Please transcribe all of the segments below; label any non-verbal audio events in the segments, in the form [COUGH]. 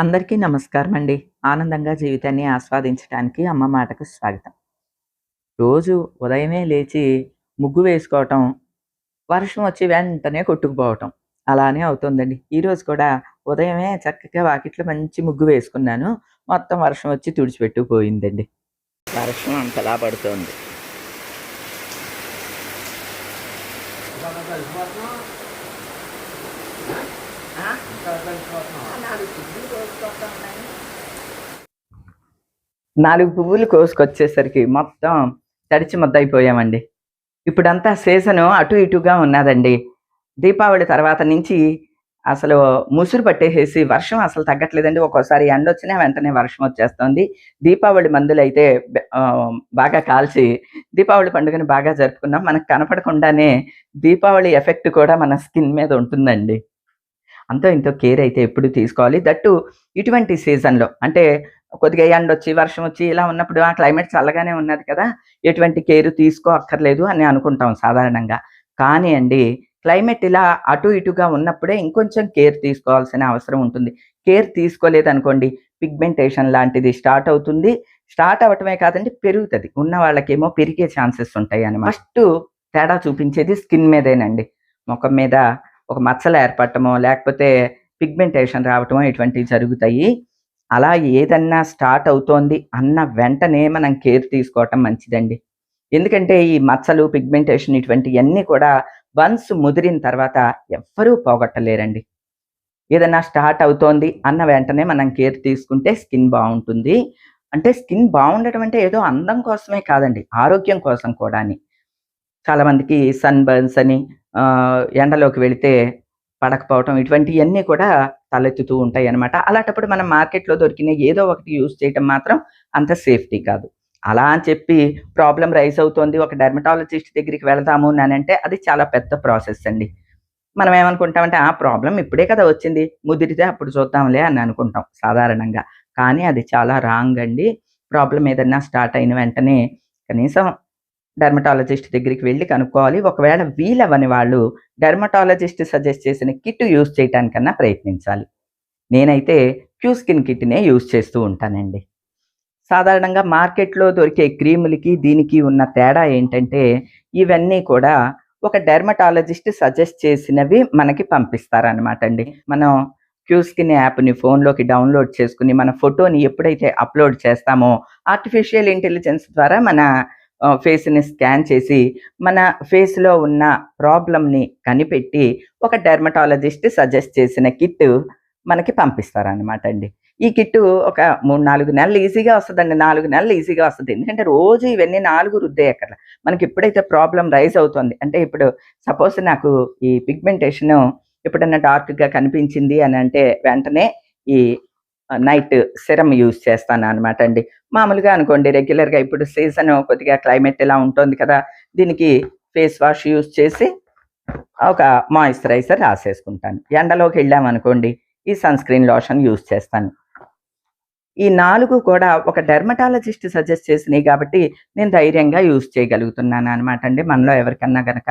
అందరికీ నమస్కారం అండి ఆనందంగా జీవితాన్ని ఆస్వాదించడానికి అమ్మ మాటకు స్వాగతం. రోజు ఉదయమే లేచి ముగ్గు వేసుకోవటం వర్షం వచ్చి వెంటనే కొట్టుకుపోవటం అలానే అవుతుందండి. ఈరోజు కూడా ఉదయమే చక్కగా వాకిట్లో మంచి ముగ్గు వేసుకున్నాను. మొత్తం వర్షం వచ్చి తుడిచిపెట్టుకుపోయిందండి వర్షం అంతలా పడుతోంది. నాలుగు పువ్వులు కోసుకొచ్చేసరికి మొత్తం తడిచి ముద్దయిపోయామండి. ఇప్పుడంతా సీజను అటు ఇటుగా ఉన్నదండి. దీపావళి తర్వాత నుంచి అసలు ముసురు పట్టేసేసి వర్షం అసలు తగ్గట్లేదండి. ఒక్కోసారి ఎండ వచ్చినా వెంటనే వర్షం వచ్చేస్తుంది. దీపావళి మందులు అయితే బాగా కాల్చి దీపావళి పండుగని బాగా జరుపుకున్నాం. మనకు కనపడకుండానే దీపావళి ఎఫెక్ట్ కూడా మన స్కిన్ మీద ఉంటుందండి. అంతో ఇంతో కేర్ అయితే ఎప్పుడు తీసుకోవాలి? దట్టు ఇటువంటి సీజన్లో అంటే కొద్దిగా ఎండ వచ్చి వర్షం వచ్చి ఇలా ఉన్నప్పుడు ఆ క్లైమేట్ చల్లగానే ఉన్నది కదా. ఎటువంటి కేరు తీసుకో అక్కర్లేదు అని అనుకుంటాం సాధారణంగా. కానీ అండి క్లైమేట్ ఇలా అటు ఇటుగా ఉన్నప్పుడే ఇంకొంచెం కేర్ తీసుకోవాల్సిన అవసరం ఉంటుంది. కేర్ తీసుకోలేదు అనుకోండి పిగ్మెంటేషన్ లాంటిది స్టార్ట్ అవుతుంది. స్టార్ట్ అవ్వటమే కాదండి పెరుగుతుంది. ఉన్న వాళ్ళకేమో పెరిగే ఛాన్సెస్ ఉంటాయి అని ఫస్ట్ తేడా చూపించేది స్కిన్ మీదేనండి. ముఖం మీద ఒక మచ్చలు ఏర్పడటమో లేకపోతే పిగ్మెంటేషన్ రావటమో ఇటువంటివి జరుగుతాయి. అలా ఏదన్నా స్టార్ట్ అవుతోంది అన్న వెంటనే మనం కేర్ తీసుకోవటం మంచిదండి. ఎందుకంటే ఈ మచ్చలు పిగ్మెంటేషన్ ఇటువంటివన్నీ కూడా వన్స్ ముదిరిన తర్వాత ఎవ్వరూ పోగొట్టలేరండి. ఏదన్నా స్టార్ట్ అవుతోంది అన్న వెంటనే మనం కేర్ తీసుకుంటే స్కిన్ బాగుంటుంది. అంటే స్కిన్ బాగుండటం అంటే ఏదో అందం కోసమే కాదండి ఆరోగ్యం కోసం కూడా చాలా మందికి సన్ బర్న్స్ అని ఎండలోకి వెళితే పడకపోవటం ఇటువంటివన్నీ కూడా తలెత్తుతూ ఉంటాయి అన్నమాట అలాంటప్పుడు మనం మార్కెట్లో దొరికిన ఏదో ఒకటి యూజ్ చేయటం మాత్రం అంత సేఫ్టీ కాదు. అలా అని చెప్పి ప్రాబ్లం రైజ్ అవుతోంది ఒక డెర్మటాలజిస్ట్ దగ్గరికి వెళదాము అని అంటే అది చాలా పెద్ద ప్రాసెస్ అండి. మనం ఏమనుకుంటామంటే ఆ ప్రాబ్లం ఇప్పుడే కదా వచ్చింది ముదిరితే అప్పుడు చూద్దాంలే అని అనుకుంటాం సాధారణంగా. కానీ అది చాలా రాంగ్ అండి. ప్రాబ్లం ఏదన్నా స్టార్ట్ అయిన వెంటనే కనీసం డెర్మటాలజిస్ట్ దగ్గరికి వెళ్ళి కనుక్కోవాలి. ఒకవేళ వీలవని వాళ్ళు డెర్మటాలజిస్ట్ సజెస్ట్ చేసిన కిట్ యూజ్ చేయడానికన్నా ప్రయత్నించాలి. నేనైతే క్యూ స్కిన్ కిట్నే యూజ్ చేస్తూ ఉంటానండి. సాధారణంగా మార్కెట్లో దొరికే క్రీములకి దీనికి ఉన్న తేడా ఏంటంటే ఇవన్నీ కూడా ఒక డెర్మటాలజిస్ట్ సజెస్ట్ చేసినవి మనకి పంపిస్తారనమాట అండి మనం క్యూ స్కిన్ యాప్ని ఫోన్లోకి డౌన్లోడ్ చేసుకుని మన ఫోటోని ఎప్పుడైతే అప్లోడ్ చేస్తామో ఆర్టిఫిషియల్ ఇంటెలిజెన్స్ ద్వారా మన ఫేస్ని స్కాన్ చేసి మన ఫేస్లో ఉన్న ప్రాబ్లమ్ని కనిపెట్టి ఒక డెర్మటాలజిస్ట్ సజెస్ట్ చేసిన కిట్ మనకి పంపిస్తారనమాట అండి. ఈ కిట్టు ఒక మూడు నాలుగు నెలలు ఈజీగా వస్తుందండి. నాలుగు నెలలు ఈజీగా వస్తుంది. ఎందుకంటే రోజు ఇవన్నీ నాలుగు రుద్దే అక్కడ. మనకి ఎప్పుడైతే ప్రాబ్లం రైజ్ అవుతుంది అంటే ఇప్పుడు సపోజ్ నాకు ఈ పిగ్మెంటేషన్ ఎప్పుడన్నా డార్క్గా కనిపించింది అని అంటే వెంటనే ఈ నైట్ సిరమ్ యూజ్ చేస్తాను అనమాట అండి. మామూలుగా అనుకోండి రెగ్యులర్గా ఇప్పుడు సీజన్ కొద్దిగా క్లైమేట్ ఇలా ఉంటుంది కదా దీనికి ఫేస్ వాష్ యూజ్ చేసి ఒక మాయిశ్చరైజర్ రాసేసుకుంటాను. ఎండలోకి వెళ్ళామనుకోండి ఈ సన్ స్క్రీన్ లోషన్ యూజ్ చేస్తాను. ఈ నాలుగు కూడా ఒక డెర్మటాలజిస్ట్ సజెస్ట్ చేసినాయి కాబట్టి నేను ధైర్యంగా యూజ్ చేయగలుగుతున్నాను అనమాట అండి. మనలో ఎవరికన్నా గనక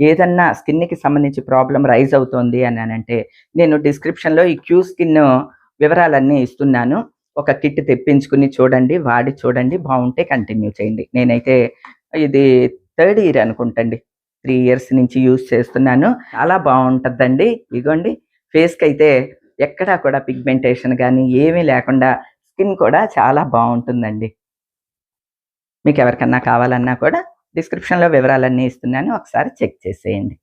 ఏదన్నా స్కిన్కి సంబంధించి ప్రాబ్లం రైజ్ అవుతుంది అని అంటే నేను డిస్క్రిప్షన్లో ఈ క్యూ స్కిన్ వివరాలన్నీ ఇస్తున్నాను. ఒక కిట్ తెప్పించుకుని చూడండి వాడి చూడండి బాగుంటే కంటిన్యూ చేయండి. నేనైతే ఇది థర్డ్ ఇయర్ అనుకుంటండి. త్రీ ఇయర్స్ నుంచి యూజ్ చేస్తున్నాను. చాలా బాగుంటుందండి. ఇగోండి ఫేస్కి అయితే ఎక్కడా కూడా పిగ్మెంటేషన్ కానీ ఏమీ లేకుండా స్కిన్ కూడా చాలా బాగుంటుందండి. మీకు ఎవరికన్నా కావాలన్నా కూడా డిస్క్రిప్షన్లో వివరాలన్నీ ఇస్తున్నాను. ఒకసారి చెక్ చేసేయండి.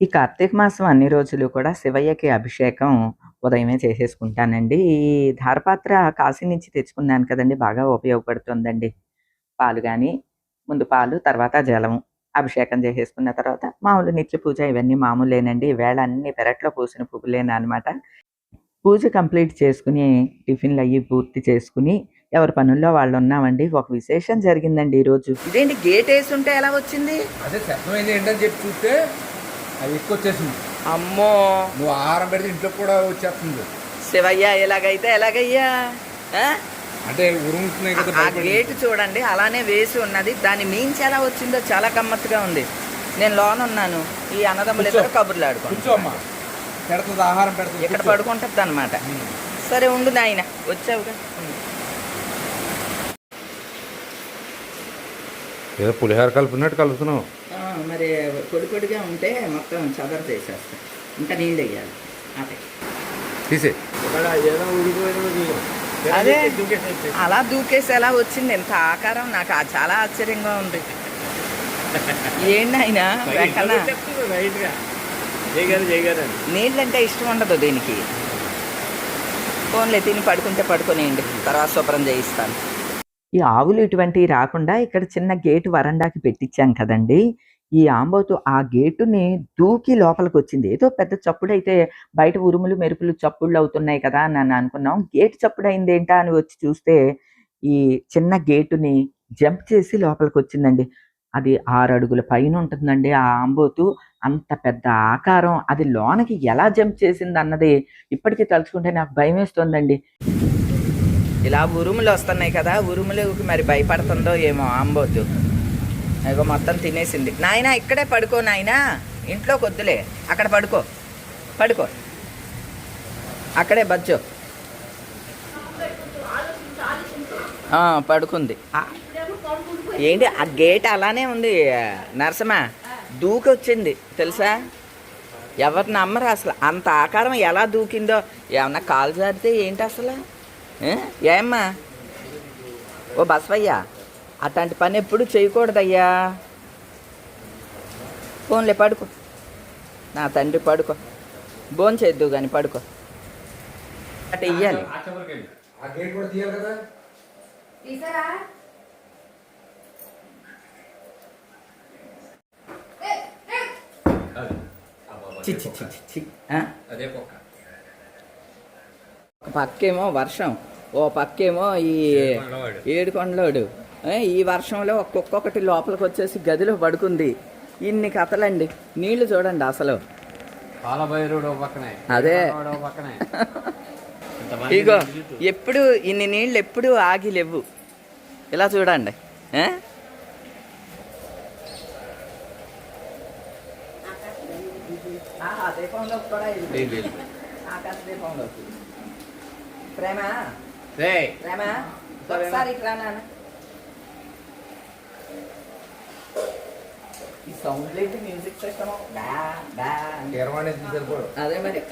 ఈ కార్తీక మాసం అన్ని రోజులు కూడా శివయ్యకి అభిషేకం ఉదయమే చేసేసుకుంటానండి. ఈ ధారపాత్ర కాశీ నుంచి తెచ్చుకున్నాను కదండి బాగా ఉపయోగపడుతుందండి. పాలు కానీ ముందు పాలు తర్వాత జలము అభిషేకం చేసేసుకున్న తర్వాత మామూలు నిత్య పూజ ఇవన్నీ మామూలేనండి. వేళ అన్ని పెరట్లో పూసిన పువ్వులేనా అనమాట పూజ కంప్లీట్ చేసుకుని టిఫిన్లు అయ్యి పూర్తి చేసుకుని ఎవరి పనుల్లో వాళ్ళు ఉన్నామండి. ఒక విశేషం జరిగిందండి ఈరోజు. ఇదేంటి గేట్ వేసి ఉంటే ఎలా వచ్చింది? అదే శబ్దమైంది ఏంటని చెప్పి చూస్తే అది ఎక్కువ వచ్చేసింది అమ్మో. నువ్వు ఆహారం పెడితే ఇంట్లో కూడా వచ్చేస్తుంది. శివయ్య ఎలాగైతే ఎలాగయ్యా? అంటే ఉరుముతున్నాయి కదా ఆ. గేట్ చూడండి అలానే వేసి ఉన్నది. దాని మించి ఎలా వచ్చిందో చాలా గమ్మత్తుగా ఉంది. నేను లోన్ ఉన్నాను. ఈ అన్నదమ్ములు ఇద్దరు కబుర్లు ఆడుకో కూర్చో అమ్మా. పెడుతుంది ఆహారం పెడుతుంది ఇక్కడ. పడుకుంటుంది అనమాట సరే ఉండు నాయన. వచ్చావుగా. ఏదో పులిహార కలుపున్నట్టు కలుపుతున్నావు. మరి పొడి పొడిగా ఉంటే మొత్తం చదర చేసేస్తా ఇంకా నీళ్ళు వేయాలి. అదే. తీసే అదే అలా దూకేసి ఎలా వచ్చింది. ఎంత ఆకారం. నాకు చాలా ఆశ్చర్యంగా ఉంది. ఏంటి ఆయన వెంకన్న? నీళ్ళంటే ఇష్టం ఉండదు దీనికి. ఫోన్లే తిని పడుకుంటే పడుకోనియండి. తర్వాత శుభ్రం చేయిస్తాను. ఈ ఆవులు ఇటువంటివి రాకుండా ఇక్కడ చిన్న గేటు వరండాకి పెట్టించాం కదండి. ఈ ఆంబోతు ఆ గేటుని దూకి లోపలికి వచ్చింది ఏదో పెద్ద చప్పుడు అయితే బయట ఉరుములు మెరుపులు చప్పుళ్ళు అవుతున్నాయి కదా అని అనుకున్నాం. గేట్ చప్పుడు అయింది ఏంటా అని వచ్చి చూస్తే ఈ చిన్న గేటుని జంప్ చేసి లోపలికి వచ్చిందండి అది ఆరు అడుగుల పైన ఉంటుందండి ఆ ఆంబోతు. అంత పెద్ద ఆకారం. అది లోనకి ఎలా జంప్ చేసింది అన్నది ఇప్పటికీ తలుచుకుంటే నాకు భయం వేస్తుందండి ఇలా ఉరుములు వస్తున్నాయి కదా. ఉరుములకి మరి భయపడుతుందో ఏమో ఆంబోతు. ఇగో మొత్తం తినేసింది. నాయనా ఇక్కడే పడుకో నాయనా. ఇంట్లో కొద్దులే. అక్కడ పడుకో. పడుకో. అక్కడే బజ్జో. పడుకుంది. ఏంటి ఆ గేట్ అలానే ఉంది నరసమ్మ దూకొచ్చింది తెలుసా? ఎవరు నమ్మరు అసలు. అంత ఆకారం ఎలా దూకిందో? ఏమన్నా కాలు జారితే ఏంటి అసలు? ఏమ్మా? ఓ బసవయ్య. అట్లాంటి పని ఎప్పుడు చేయకూడదయ్యా. ఫోన్లే పడుకో. నా తండ్రి పడుకో. భోన్ చేద్దు కానీ పడుకో. అట్ట ఇయ్యాలి. ఆ గేట్ కూడా తీయాలి కదా? తీసారా? చి? అదే పక్కేమో వర్షం. ఓ పక్కేమో ఈ. ఏడుకొండలోడు. ఈ వర్షంలో ఒక్కొక్కటి లోపలికి వచ్చేసి గదిలో పడుకుంది. ఇన్ని కథలండి. నీళ్ళు చూడండి అసలు. అదే. ఇగో. ఎప్పుడు ఇన్ని నీళ్ళు ఎప్పుడు ఆగి లేవు. ఇలా చూడండి. ప్రేమ? ప్రేమ? ఒకసారి ఇట్లా నాన్న ఈ సౌండ్ ఏంటి మ్యూజిక్ బా బా అదే మరి.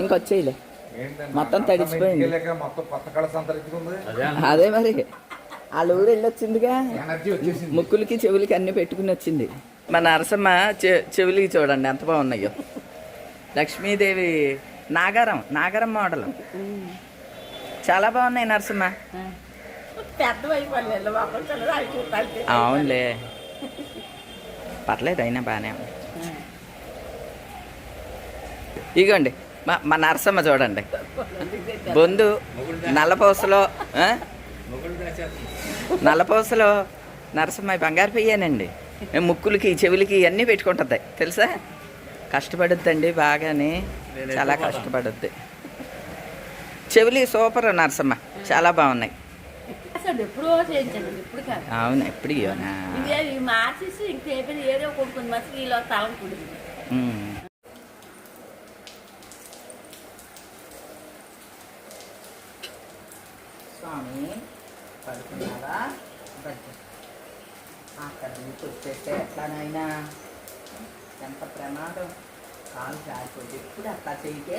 ఇంకొచ్చేయిలే మొత్తం కొత్త కళ సంతరించుకుంది. అదే మరి. వాళ్ళ ఊరు వెళ్ళొచ్చిందిగా. ఎనర్జీ వచ్చేసింది. ముక్కులకి చెవులకి అన్ని పెట్టుకుని వచ్చింది. మన నరసమ్మ చె చెవులకి చూడండి ఎంత బాగున్నాయో. లక్ష్మీదేవి నాగారం నాగారం మోడల్. చాలా బాగున్నాయి నరసమ్మ. అవునులే. పర్లేదు అయినా బాగానే ఇగోండి మా మా నరసమ్మ చూడండి. బొందు నల్లపూసలో నల్లపూసలో నరసమ్మ బంగారు పెయ్యానండి. ముక్కులకి చెవులకి అన్నీ పెట్టుకుంటుంది తెలుసా? కష్టపడుద్దండి బాగానే. చాలా కష్టపడుద్ది. చెవులు సూపర్ నరసమ్మ చాలా బాగున్నాయి. అసలు ఎప్పుడో చేయించాను ఇప్పుడు కాదు అవును ఎప్పుడు? ఇదే ఇవి మార్చేసి ఇంకేమైనా ఏదో కొనుక్కుంది మసి ఇలా తలం కుడింది. స్వామి పడుకున్నారా బజ్జి. అక్కడ నుంచి వచ్చేస్తే ఎట్లానైనా ఎంత ప్రమాదం కాలు జారిపోయి ఎప్పుడు అట్లా చేయితే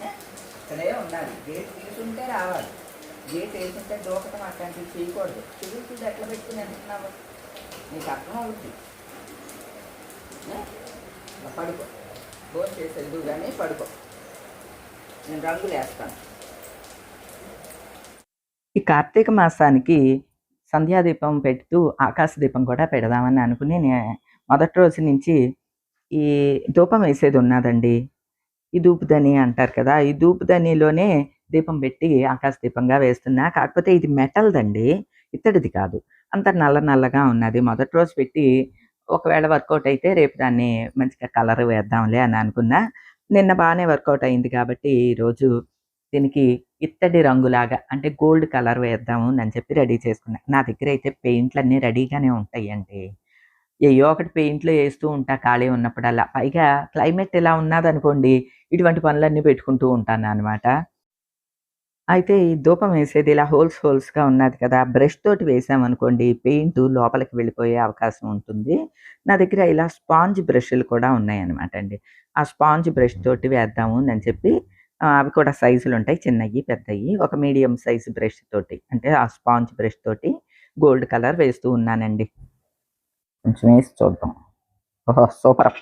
ఏ? ఇక్కడే ఉండాలి గేట్ తీసుంటే రావాలి గేట్ వేసుంటే దూకటం అట్లాంటివి చేయకూడదు. చెవి చూడు ఎట్లా పెట్టుకుని అంటున్నావు? నీకు అర్థం అవుద్ది. పడుకో. భోజనం చేసేది కానీ పడుకో. నేను రంగులు వేస్తాను. ఈ కార్తీక మాసానికి సంధ్యాదీపం పెడుతూ ఆకాశ దీపం కూడా పెడదామని అనుకుని మొదటి రోజు నుంచి ఈ ధూపం వేసేది ఉన్నదండి. ఈ ధూపుదని అంటారు కదా ఈ ధూపుదనిలోనే దీపం పెట్టి ఆకాశ దీపంగా వేస్తున్నా. కాకపోతే ఇది మెటల్దండి. ఇత్తడిది కాదు. అంత నల్ల నల్లగా ఉన్నది. మొదటి రోజు పెట్టి ఒకవేళ వర్కౌట్ అయితే రేపు దాన్ని మంచిగా కలర్ వేద్దాంలే అని అనుకున్నా. నిన్న బాగానే వర్కౌట్ అయింది కాబట్టి ఈరోజు దీనికి ఇత్తడి రంగులాగా అంటే గోల్డ్ కలర్ వేద్దాము అని చెప్పి రెడీ చేసుకున్నా. నా దగ్గర అయితే పెయింట్లు అన్నీ రెడీగానే ఉంటాయండి. ఏయో ఒకటి పెయింట్లు వేస్తూ ఉంటా ఖాళీ ఉన్నప్పుడల్లా. పైగా క్లైమేట్ ఇలా ఉన్నదనుకోండి ఇటువంటి పనులన్నీ పెట్టుకుంటూ ఉంటాను అనమాట అయితే ఈ ధూపం వేసేది ఇలా హోల్స్ హోల్స్గా ఉన్నది కదా. బ్రష్ తోటి వేసామనుకోండి పెయింట్ లోపలికి వెళ్ళిపోయే అవకాశం ఉంటుంది. నా దగ్గర ఇలా స్పాంజ్ బ్రష్లు కూడా ఉన్నాయన్నమాట అండి. ఆ స్పాంజ్ బ్రష్ తోటి వేద్దాము అని చెప్పి అవి కూడా సైజులు ఉంటాయి చిన్నవి పెద్దవి ఒక మీడియం సైజ్ బ్రష్ తోటి అంటే ఆ స్పాంజ్ బ్రష్ తోటి గోల్డ్ కలర్ వేస్తూ ఉన్నానండి. కొంచెం వేసి చూద్దాం. ఓహో సూపర్.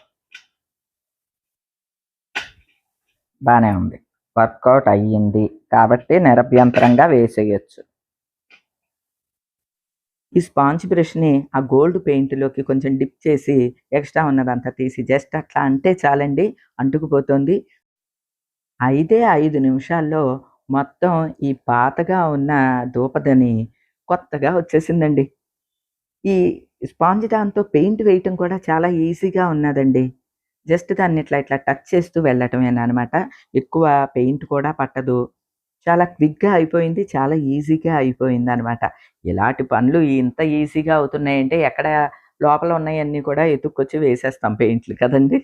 బాగానే ఉంది. వర్కౌట్ అయ్యింది కాబట్టి నిరభ్యంతరంగా వేసేయచ్చు. ఈ స్పాంజ్ బ్రష్ని ఆ గోల్డ్ పెయింట్లోకి కొంచెం డిప్ చేసి ఎక్స్ట్రా ఉన్నదంతా తీసి జస్ట్ అట్లా అంటే చాలండి అంటుకుపోతుంది. ఐదే ఐదు నిమిషాల్లో మొత్తం ఈ పాతగా ఉన్న దూపదని కొత్తగా వచ్చేసిందండి. ఈ స్పాంజ్ దాంతో పెయింట్ వేయటం కూడా చాలా ఈజీగా ఉన్నదండి. జస్ట్ దాన్ని ఇట్లా ఇట్లా టచ్ చేస్తూ వెళ్ళటమేనమాట ఎక్కువ పెయింట్ కూడా పట్టదు. చాలా క్విక్గా అయిపోయింది చాలా ఈజీగా అయిపోయింది అనమాట ఇలాంటి పనులు ఇంత ఈజీగా అవుతున్నాయంటే ఎక్కడ లోపల ఉన్నాయన్నీ కూడా ఎత్తుక్కొచ్చి వేసేస్తాం పెయింట్లు కదండి.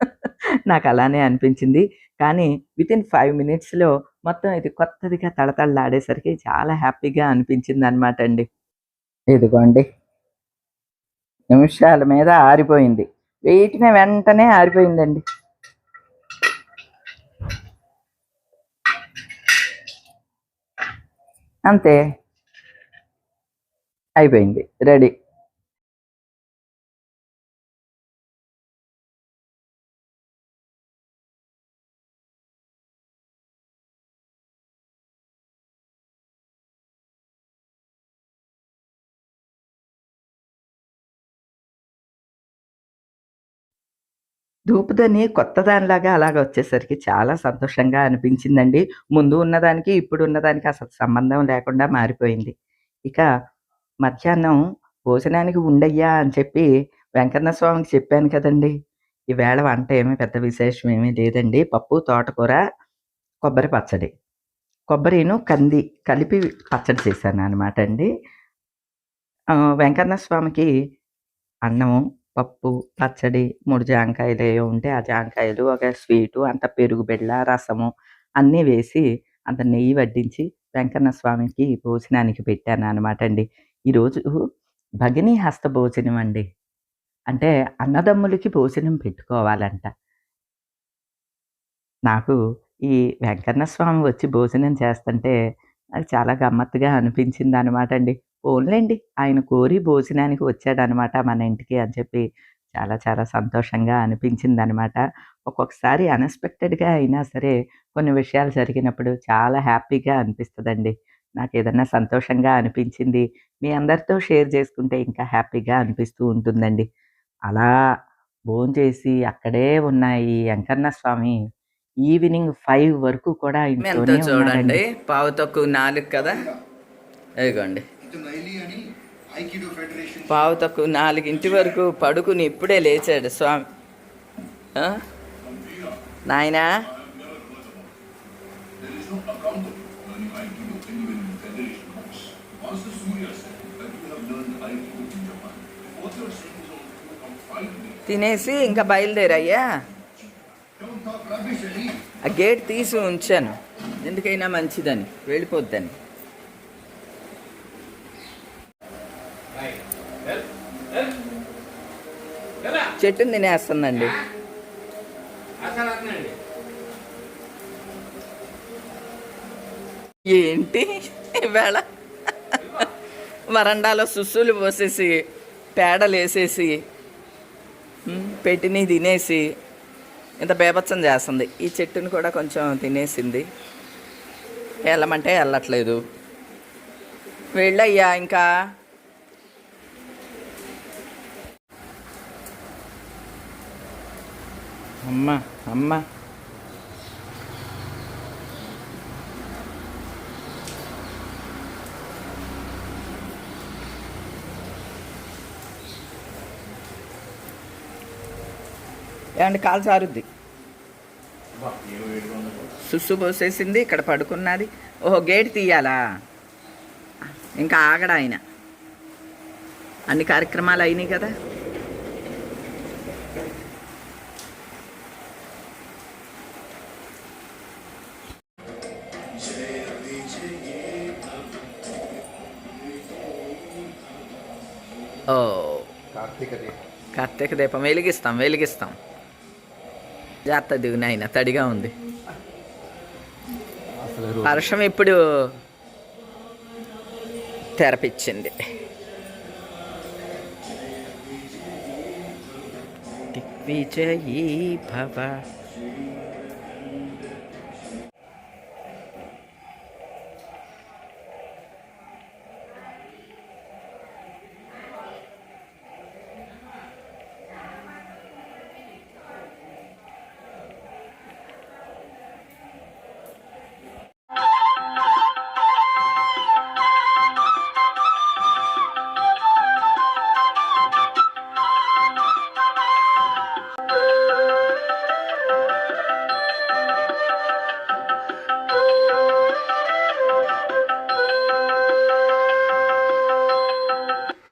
[LAUGHS] నాకు అలానే అనిపించింది. కానీ విత్ ఇన్ ఫైవ్ మినిట్స్లో మొత్తం ఇది కొత్తదిగా తళతళలాడేసరికి చాలా హ్యాపీగా అనిపించింది అనమాట అండి. ఇదిగోండి. నిమిషాల మీద ఆరిపోయింది. వెయిట్నే వెంటనే ఆరిపోయిందండి. అంతే. అయిపోయింది. రెడీ. ధూపుదని కొత్త దానిలాగా అలాగ వచ్చేసరికి చాలా సంతోషంగా అనిపించిందండి. ముందు ఉన్నదానికి, ఇప్పుడు ఉన్నదానికి అసలు సంబంధం లేకుండా మారిపోయింది. ఇక మధ్యాహ్నం భోజనానికి ఉండయ్యా అని చెప్పి వెంకన్న స్వామికి చెప్పాను కదండీ! ఈవేళ వంట ఏమి పెద్ద విశేషం ఏమీ లేదండి. పప్పు, తోటకూర, కొబ్బరి పచ్చడి. కొబ్బరిను, కంది కలిపి పచ్చడి చేశాననమాట అండి. వెంకన్న స్వామికి అన్నము, పప్పు, పచ్చడి, మూడు జాంకాయలు ఏవో ఉంటే ఆ జాంకాయలు, ఒక స్వీటు, అంత పెరుగు బిళ్ళ, రసము అన్నీ వేసి అంత నెయ్యి వడ్డించి వెంకన్న స్వామికి భోజనానికి పెట్టాను అనమాట అండి. ఈరోజు భగిని హస్త భోజనం అండి. అంటే అన్నదమ్ములకి భోజనం పెట్టుకోవాలంట. నాకు ఈ వెంకన్న స్వామి వచ్చి భోజనం చేస్తుంటే నాకు చాలా గమ్మత్తుగా అనిపించింది అనమాట అండి. పోన్లెండి ఆయన కోరి భోజనానికి వచ్చాడనమాట మన ఇంటికి అని చెప్పి చాలా చాలా సంతోషంగా అనిపించిందనమాట. ఒక్కొక్కసారి అన్‌ఎక్స్‌పెక్టెడ్‌గా అయినా సరే కొన్ని విషయాలు జరిగినప్పుడు చాలా హ్యాపీగా అనిపిస్తదండి. నాకేదన్నా సంతోషంగా అనిపించింది మీ అందరితో షేర్ చేసుకుంటే ఇంకా హ్యాపీగా అనిపిస్తూ ఉంటుందండి. అలా భోంచేసి అక్కడే ఉన్న ఈ వెంకన్న స్వామి ఈవినింగ్ 5 వరకు కూడా ఉన్నాడండి. పావు తక్కువ 4 కదా! ఇదిగోండి. పావు తక్కువ 4 వరకు పడుకుని ఇప్పుడే లేచాడు స్వామి. నాయనా తినేసి ఇంకా బయలుదేరయ్యా. ఆ గేట్ తీసి ఉంచాను. ఎందుకైనా మంచిదని వెళ్ళిపోద్దని. చెట్టుని తినేస్తుందండి. ఏంటి ఇవాళ వరండాలో సుస్సులు పోసేసి పేడలేసేసి హ్మ్, పెట్టినయి తినేసి ఇంత బేభత్సం చేస్తుంది. ఈ చెట్టుని కూడా కొంచెం తినేసింది. వెళ్ళమంటే వెళ్ళట్లేదు. వెళ్ళయ్యా ఇంకా. అమ్మ! అమ్మ! అండ్ కాలు సారుద్ది సుస్సు పోసేసింది ఇక్కడ పడుకున్నది ఓహో గేట్ తీయాలా ఇంకా ఆగడా ఆయన అన్ని కార్యక్రమాలు అయినాయి కదా ఓ. కార్తీక దీపం. కార్తీక దీపం. వెలిగిస్తాం వెలిగిస్తాం. జాగ్రత్త దిగు నాయన తడిగా ఉంది. వర్షం ఇప్పుడు తెరపిచ్చింది. దిగ్విజయీ భవ